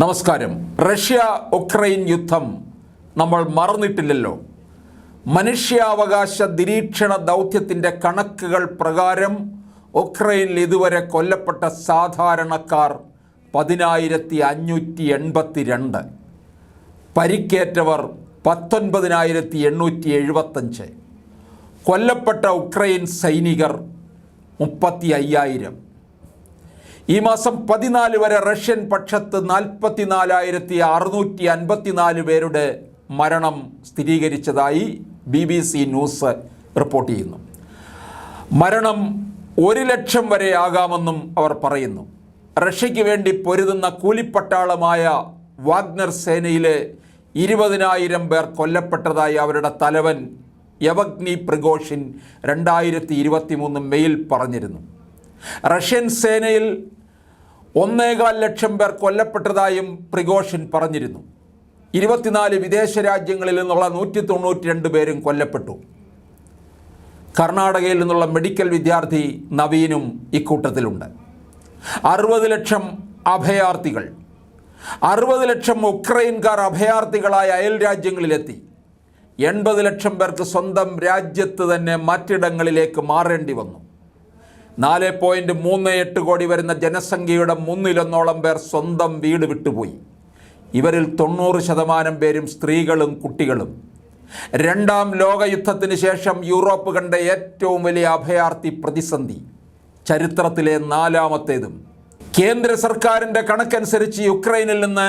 നമസ്കാരം. Russia Ukraine യുദ്ധം നമ്മൾ മറന്നിട്ടില്ലല്ലോ. മനുഷ്യാവകാശ നിരീക്ഷണ ദൗത്യത്തിന്റെ കണക്കുകൾ പ്രകാരം ഉക്രൈനിൽ ഇതുവരെ കൊല്ലപ്പെട്ട സാധാരണക്കാർ പതിനായിരത്തി അഞ്ഞൂറ്റി എൺപത്തി രണ്ട് പരിക്കേറ്റവർ പത്തൊൻപതിനായിരത്തി എണ്ണൂറ്റി എഴുപത്തഞ്ച് കൊല്ലപ്പെട്ട ഉക്രൈൻ സൈനികർ മുപ്പത്തി അയ്യായിരം ഈ മാസം പതിനാല് വരെ റഷ്യൻ പക്ഷത്ത് നാൽപ്പത്തിനാലായിരത്തി അറുന്നൂറ്റി അൻപത്തിനാല് പേരുടെ മരണം സ്ഥിരീകരിച്ചതായി B B C news report ചെയ്യുന്നു. മരണം ഒരു ലക്ഷം വരെ ആകാമെന്നും അവർ പറയുന്നു. റഷ്യയ്ക്ക് വേണ്ടി പൊരുതുന്ന കൂലിപ്പട്ടാളമായ വാഗ്നർ സേനയിലെ ഇരുപതിനായിരം പേർ കൊല്ലപ്പെട്ടതായി അവരുടെ തലവൻ യവഗ്നി പ്രിഗോഷിൻ രണ്ടായിരത്തി ഇരുപത്തി മൂന്ന് മെയിൽ പറഞ്ഞിരുന്നു. റഷ്യൻ സേനയിൽ ഒന്നേകാൽ ലക്ഷം പേർ കൊല്ലപ്പെട്ടതായും പ്രിഗോഷൻ പറഞ്ഞിരുന്നു. ഇരുപത്തിനാല് വിദേശ രാജ്യങ്ങളിൽ നിന്നുള്ള നൂറ്റി തൊണ്ണൂറ്റി രണ്ട് പേരും കൊല്ലപ്പെട്ടു. കർണാടകയിൽ നിന്നുള്ള മെഡിക്കൽ വിദ്യാർത്ഥി നവീനും ഇക്കൂട്ടത്തിലുണ്ട്. അറുപത് ലക്ഷം അഭയാർത്ഥികൾ. അറുപത് ലക്ഷം ഉക്രൈൻകാർ അഭയാർത്ഥികളായ അയൽ രാജ്യങ്ങളിലെത്തി. എൺപത് ലക്ഷം പേർക്ക് സ്വന്തം രാജ്യത്ത് തന്നെ മറ്റിടങ്ങളിലേക്ക് മാറേണ്ടി വന്നു. നാല് പോയിന്റ് മൂന്ന് എട്ട് കോടി വരുന്ന ജനസംഖ്യയുടെ മൂന്നിലൊന്നോളം പേർ സ്വന്തം വീട് വിട്ടുപോയി. ഇവരിൽ തൊണ്ണൂറ് ശതമാനം പേരും സ്ത്രീകളും കുട്ടികളും. രണ്ടാം ലോകയുദ്ധത്തിന് ശേഷം യൂറോപ്പ് കണ്ട ഏറ്റവും വലിയ അഭയാർത്ഥി പ്രതിസന്ധി. ചരിത്രത്തിലെ നാലാമത്തേതും. കേന്ദ്ര സർക്കാരിന്റെ കണക്കനുസരിച്ച് യുക്രൈനിൽ നിന്ന്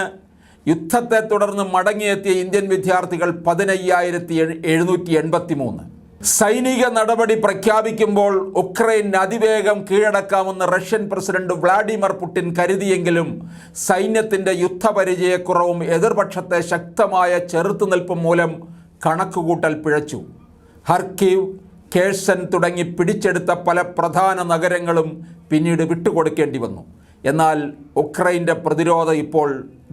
യുദ്ധത്തെ തുടർന്ന് മടങ്ങിയെത്തിയ ഇന്ത്യൻ വിദ്യാർത്ഥികൾ പതിനയ്യായിരത്തി എഴുന്നൂറ്റി എൺപത്തി മൂന്ന് സൈനിക നടപടി പ്രഖ്യാപിക്കുമ്പോൾ ഉക്രൈൻ അതിവേഗം കീഴടക്കാമെന്ന് റഷ്യൻ പ്രസിഡന്റ് വ്ളാഡിമിർ പുടിൻ കരുതിയെങ്കിലും സൈന്യത്തിന്റെ യുദ്ധപരിചയക്കുറവും എതിർപക്ഷത്തെ ശക്തമായ ചെറുത്തുനിൽപ്പും മൂലം കണക്കുകൂട്ടൽ പിഴച്ചു. ഹർക്കീവ് കേഴ്സൻ തുടങ്ങി പിടിച്ചെടുത്ത പല പ്രധാന നഗരങ്ങളും പിന്നീട് വിട്ടുകൊടുക്കേണ്ടി വന്നു. എന്നാൽ ഉക്രൈന്റെ പ്രതിരോധം ഇപ്പോൾ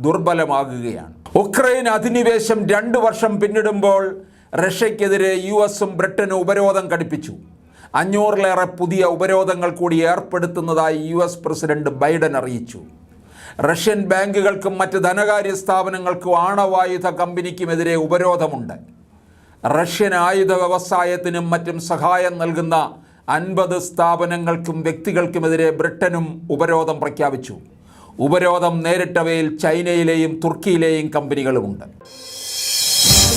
ദുർബലമാകുകയാണ്. ഉക്രൈൻ അധിനിവേശം രണ്ട് വർഷം പിന്നിടുമ്പോൾ റഷ്യക്കെതിരെ യു എസും ബ്രിട്ടനും ഉപരോധം കടുപ്പിച്ചു അഞ്ഞൂറിലേറെ പുതിയ ഉപരോധങ്ങൾ കൂടി ഏർപ്പെടുത്തുന്നതായി യു എസ് പ്രസിഡന്റ് ബൈഡൻ അറിയിച്ചു. റഷ്യൻ ബാങ്കുകൾക്കും മറ്റ് ധനകാര്യ സ്ഥാപനങ്ങൾക്കും ആണവായുധ കമ്പനിക്കുമെതിരെ ഉപരോധമുണ്ട്. റഷ്യൻ ആയുധ വ്യവസായത്തിനും മറ്റും സഹായം നൽകുന്ന അൻപത് സ്ഥാപനങ്ങൾക്കും വ്യക്തികൾക്കുമെതിരെ ബ്രിട്ടനും ഉപരോധം പ്രഖ്യാപിച്ചു. ഉപരോധം നേരിട്ടവയിൽ ചൈനയിലെയും തുർക്കിയിലെയും കമ്പനികളുമുണ്ട്.